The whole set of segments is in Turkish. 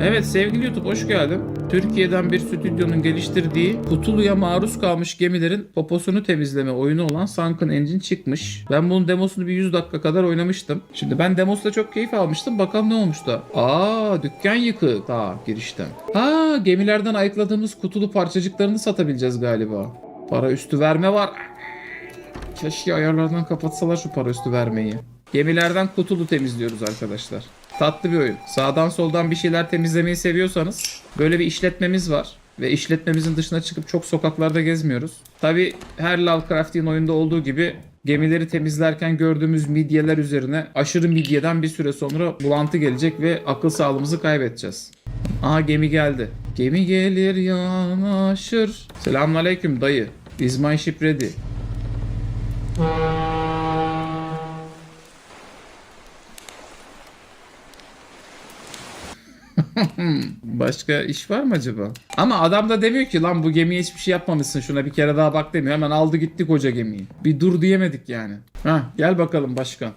Evet sevgili YouTube hoş geldin. Türkiye'den bir stüdyonun geliştirdiği kutuluya maruz kalmış gemilerin poposunu temizleme oyunu olan Sunken Engine çıkmış. Ben bunun demosunu bir 100 dakika kadar oynamıştım. Şimdi ben demosla çok keyif almıştım. Bakalım ne olmuş da. Aa dükkan yıkık. Ha girişten. Ha gemilerden ayıkladığımız kutulu parçacıklarını satabileceğiz galiba. Para üstü verme var. Keşke ayarlardan kapatsalar şu para üstü vermeyi. Gemilerden kutulu temizliyoruz arkadaşlar. Tatlı bir oyun. Sağdan soldan bir şeyler temizlemeyi seviyorsanız böyle bir işletmemiz var. Ve işletmemizin dışına çıkıp çok sokaklarda gezmiyoruz. Tabi her Lovecraft'in oyunda olduğu gibi gemileri temizlerken gördüğümüz midyeler üzerine aşırı midyeden bir süre sonra bulantı gelecek ve akıl sağlığımızı kaybedeceğiz. Aha gemi geldi. Gemi gelir yanaşır. Selamünaleyküm dayı. Is my ship ready? Başka iş var mı acaba? Ama adam da demiyor ki lan bu gemiye hiçbir şey yapmamışsın şuna bir kere daha bak demiyor. Hemen aldı gitti koca gemiyi. Bir dur diyemedik yani. Ha gel bakalım başkan.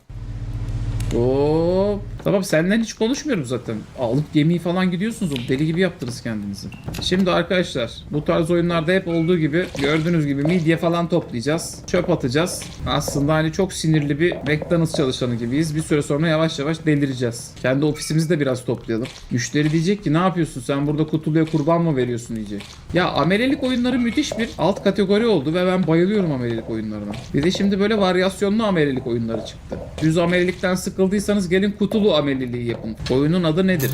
Hop. Tamam senden hiç konuşmuyorum zaten. Alıp gemiyi falan gidiyorsunuz. Deli gibi yaptınız kendinizi. Şimdi arkadaşlar bu tarz oyunlarda hep olduğu gibi gördüğünüz gibi midye falan toplayacağız. Çöp atacağız. Aslında hani çok sinirli bir McDonald's çalışanı gibiyiz. Bir süre sonra yavaş yavaş delireceğiz. Kendi ofisimizi de biraz toplayalım. Müşteri diyecek ki ne yapıyorsun sen burada kutuluya kurban mı veriyorsun diyecek. Ya amelelik oyunları müthiş bir alt kategori oldu ve ben bayılıyorum amelelik oyunlarına. Bir de şimdi böyle varyasyonlu amelelik oyunları çıktı. Düz amelelikten sıkıldıysanız gelin kutulu ameliliği yapın. Oyunun adı nedir?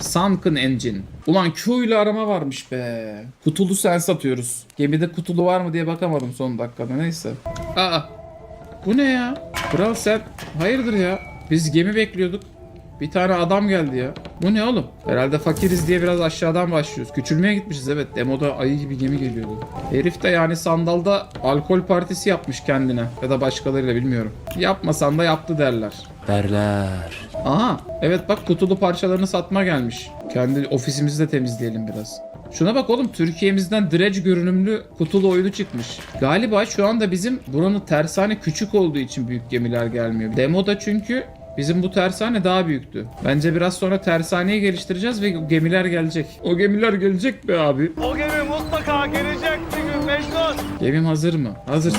Sunken Engine. Ulan Q ile arama varmış be. Kutulu sen satıyoruz. Gemide kutulu var mı diye bakamadım son dakikada neyse. Aa bu ne ya? Kral sen hayırdır ya? Biz gemi bekliyorduk. Bir tane adam geldi ya. Bu ne oğlum? Herhalde fakiriz diye biraz aşağıdan başlıyoruz. Küçülmeye gitmişiz evet. Demoda ayı gibi gemi geliyordu. Herif de yani sandalda alkol partisi yapmış kendine. Ya da başkalarıyla bilmiyorum. Yapmasan da yaptı derler. Derler. Aha evet bak kutulu parçalarını satma gelmiş. Kendi ofisimizi de temizleyelim biraz. Şuna bak oğlum Türkiye'mizden dredge görünümlü kutulu oyunu çıkmış. Galiba şu anda bizim buranın tersane küçük olduğu için büyük gemiler gelmiyor. Demoda çünkü bizim bu tersane daha büyüktü. Bence biraz sonra tersaneyi geliştireceğiz ve gemiler gelecek. O gemiler gelecek be abi. O gemi mutlaka gelecek bir gün Mecnun. Gemim hazır mı? Hazır.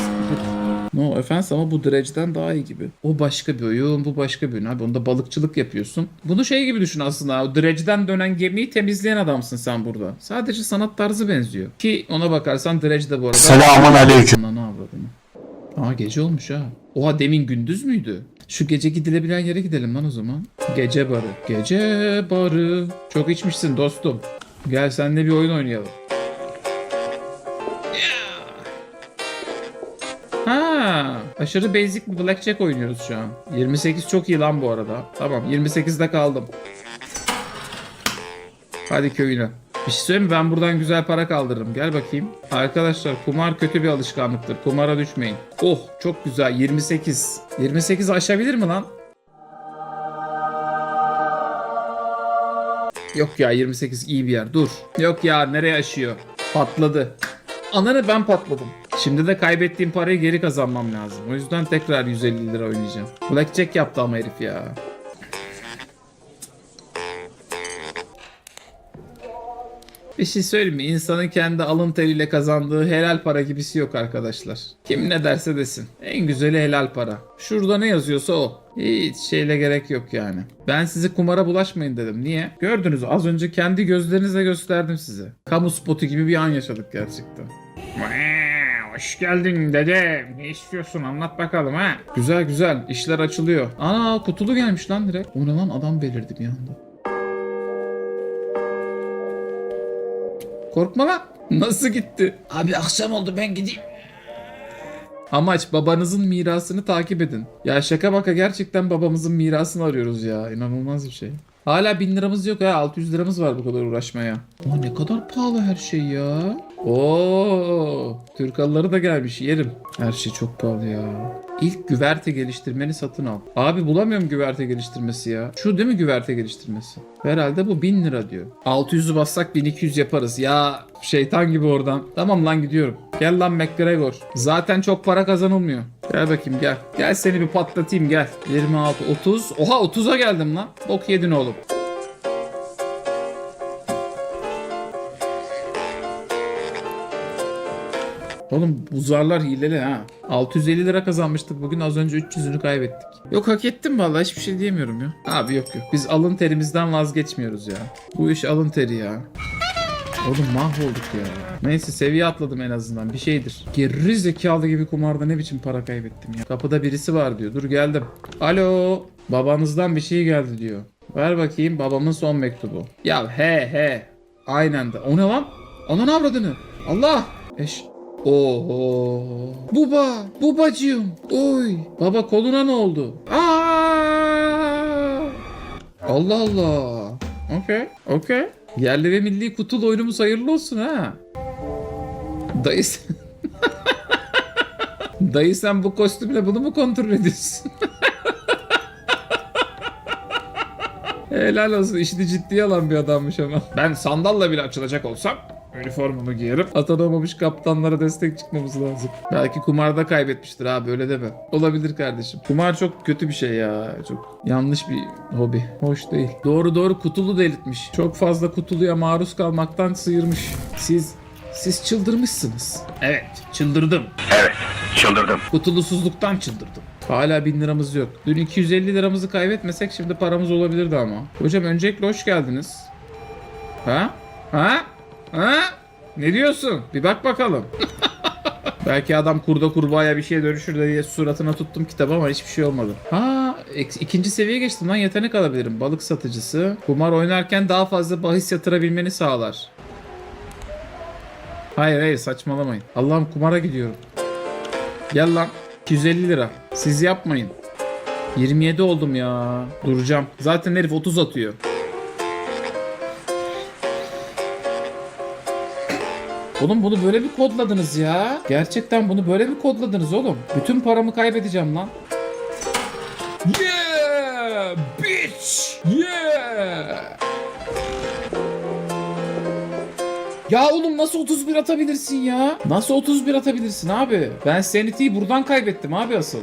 No offense ama bu dredge'den daha iyi gibi. O başka bir oyun, bu başka bir oyun. Abi onda balıkçılık yapıyorsun. Bunu şey gibi düşün aslında. O dredge'den dönen gemiyi temizleyen adamsın sen burada. Sadece sanat tarzı benziyor. Ki ona bakarsan dredge de bu arada. Selamun aleyküm. Ne avradını. Aa gece olmuş ha. Oha demin gündüz müydü? Şu gece gidilebilen yere gidelim lan o zaman. Gece barı. Gece barı. Çok içmişsin dostum. Gel seninle bir oyun oynayalım. Ha, aşırı basic bir blackjack oynuyoruz şu an. 28 çok iyi lan bu arada. Tamam 28'de kaldım. Hadi köyüne. Bir şey söyleyeyim mi? Ben buradan güzel para kaldırırım. Gel bakayım. Arkadaşlar kumar kötü bir alışkanlıktır. Kumara düşmeyin. Oh çok güzel 28. 28 aşabilir mi lan? Yok ya 28 iyi bir yer. Dur. Yok ya nereye aşıyor? Patladı. Ananı ben patladım. Şimdi de kaybettiğim parayı geri kazanmam lazım. O yüzden tekrar 150 lira oynayacağım. Blackjack yaptı ama herif ya. Bir şey söyleyeyim mi? İnsanın kendi alın teriyle kazandığı helal para gibisi yok arkadaşlar. Kim ne derse desin. En güzeli helal para. Şurada ne yazıyorsa o. Hiç şeyle gerek yok yani. Ben size kumara bulaşmayın dedim. Niye? Gördünüz az önce kendi gözlerinizle gösterdim size. Kamu spotu gibi bir an yaşadık gerçekten. Hoş geldin dede. Ne istiyorsun anlat bakalım ha. Güzel güzel işler açılıyor. Ana kutulu gelmiş lan direkt. O ne lan adam belirdi bir anda. Korkma lan. Nasıl gitti? Abi akşam oldu ben gideyim. Amaç babanızın mirasını takip edin. Ya şaka baka gerçekten babamızın mirasını arıyoruz ya. İnanılmaz bir şey. Hala 1000 liramız yok ha. 600 liramız var bu kadar uğraşmaya. Ama ne kadar pahalı her şey ya. Oo, Türk halıları da gelmiş yerim. Her şey çok pahalı ya. İlk güverte geliştirmeni satın al. Abi bulamıyorum güverte geliştirmesi ya. Şu değil mi güverte geliştirmesi? Herhalde bu 1000 lira diyor. 600'ü bassak 1200 yaparız. Ya şeytan gibi oradan. Tamam lan gidiyorum. Gel lan McGregor. Zaten çok para kazanılmıyor. Gel bakayım gel. Gel seni bir patlatayım gel. 26, 30. Oha 30'a geldim lan. Bok yedin oğlum. Oğlum bu zarlar hileli ha. 650 lira kazanmıştık bugün az önce 300'ünü kaybettik. Yok hak ettim vallahi hiçbir şey diyemiyorum ya. Abi yok yok biz alın terimizden vazgeçmiyoruz ya. Bu iş alın teri ya. Oğlum mahvolduk ya. Neyse seviye atladım en azından bir şeydir. Geri zekalı gibi kumarda ne biçim para kaybettim ya. Kapıda birisi var diyor. Dur geldim. Alo. Babanızdan bir şey geldi diyor. Ver bakayım babamın son mektubu. Ya he he. Aynen de. O ne lan? Onun avradını. Allah. Eş. Oho. Buba. Bubacığım. Oy. Baba koluna ne oldu? Aa. Allah Allah. Okey. Okey. Yerli ve milli kutul oyunumuz hayırlı olsun ha. Dayı sen... Dayı sen bu kostümle bunu mu kontrol ediyorsun? Helal olsun işini ciddiye alan bir adammış ama. Ben sandalla bile açılacak olsam üniformumu giyerim. Atanamamış kaptanlara destek çıkmamız lazım. Belki kumarda kaybetmiştir abi öyle deme. Olabilir kardeşim. Kumar çok kötü bir şey ya. Çok yanlış bir hobi. Hoş değil. Doğru doğru kutulu delirtmiş. Çok fazla kutuluya maruz kalmaktan sıyırmış. Siz siz çıldırmışsınız. Evet çıldırdım. Çıldırdım. Kutulusuzluktan çıldırdım. Hala 1000 liramız yok. Dün 250 liramızı kaybetmesek şimdi paramız olabilirdi ama. Hocam öncelikle hoş geldiniz. Ha? Ha? Ha? Ne diyorsun? Bir bak bakalım. Belki adam kurda kurbağaya bir şeye dönüşür de diye suratına tuttum kitabı ama hiçbir şey olmadı. Ha, ikinci seviyeye geçtim lan yetenek alabilirim. Balık satıcısı. Kumar oynarken daha fazla bahis yatırabilmeni sağlar. Hayır hayır saçmalamayın. Allah'ım kumara gidiyorum. Gel lan. 250 lira. Siz yapmayın. 27 oldum ya. Duracağım. Zaten herif 30 atıyor. Oğlum bunu böyle mi kodladınız ya? Gerçekten bunu böyle mi kodladınız oğlum? Bütün paramı kaybedeceğim lan. Yeah! Bitch! Yeah! Ya oğlum nasıl 31 atabilirsin ya? Nasıl 31 atabilirsin abi? Ben Sanity'yi buradan kaybettim abi asıl.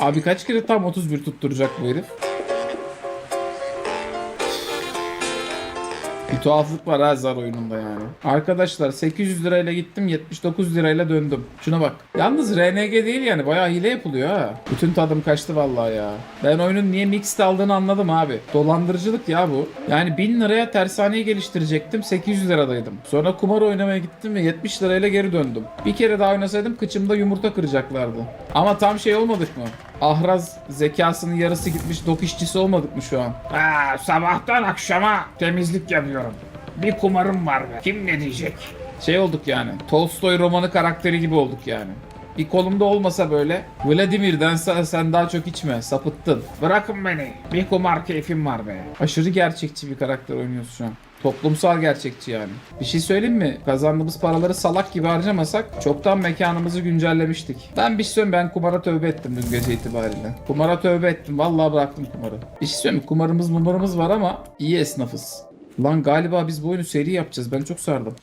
Abi kaç kere tam 31 tutturacak bu herif? Tuhaflık var ha zar oyununda yani. Arkadaşlar 800 lirayla gittim 79 lirayla döndüm. Şuna bak. Yalnız RNG değil yani bayağı hile yapılıyor ha. Bütün tadım kaçtı vallahi ya. Ben oyunun niye mixed aldığını anladım abi. Dolandırıcılık ya bu. Yani 1000 liraya tersaneyi geliştirecektim 800 liradaydım. Sonra kumar oynamaya gittim ve 70 lirayla geri döndüm. Bir kere daha oynasaydım kıçımda yumurta kıracaklardı. Ama tam şey olmadık mı? Ahraz zekasının yarısı gitmiş dok işçisi olmadık mı şu an? Ha, sabahtan akşama temizlik yapıyorum. Bir kumarım var be. Kim ne diyecek? Şey olduk yani. Tolstoy romanı karakteri gibi olduk yani. Bir kolumda olmasa böyle Vladimir'den sen, daha çok içme sapıttın. Bırakın beni. Bir kumar keyfim var be. Aşırı gerçekçi bir karakter oynuyorsun şu an. Toplumsal gerçekçi yani. Bir şey söyleyeyim mi? Kazandığımız paraları salak gibi harcamasak çoktan mekanımızı güncellemiştik. Ben bir şey söyleyeyim ben kumara tövbe ettim dün gece itibariyle. Kumara tövbe ettim. Vallahi bıraktım kumarı. Bir şey söyleyeyim mi? Kumarımız mumarımız var ama iyi esnafız. Lan galiba biz bu oyunu seri yapacağız. Ben çok sardım.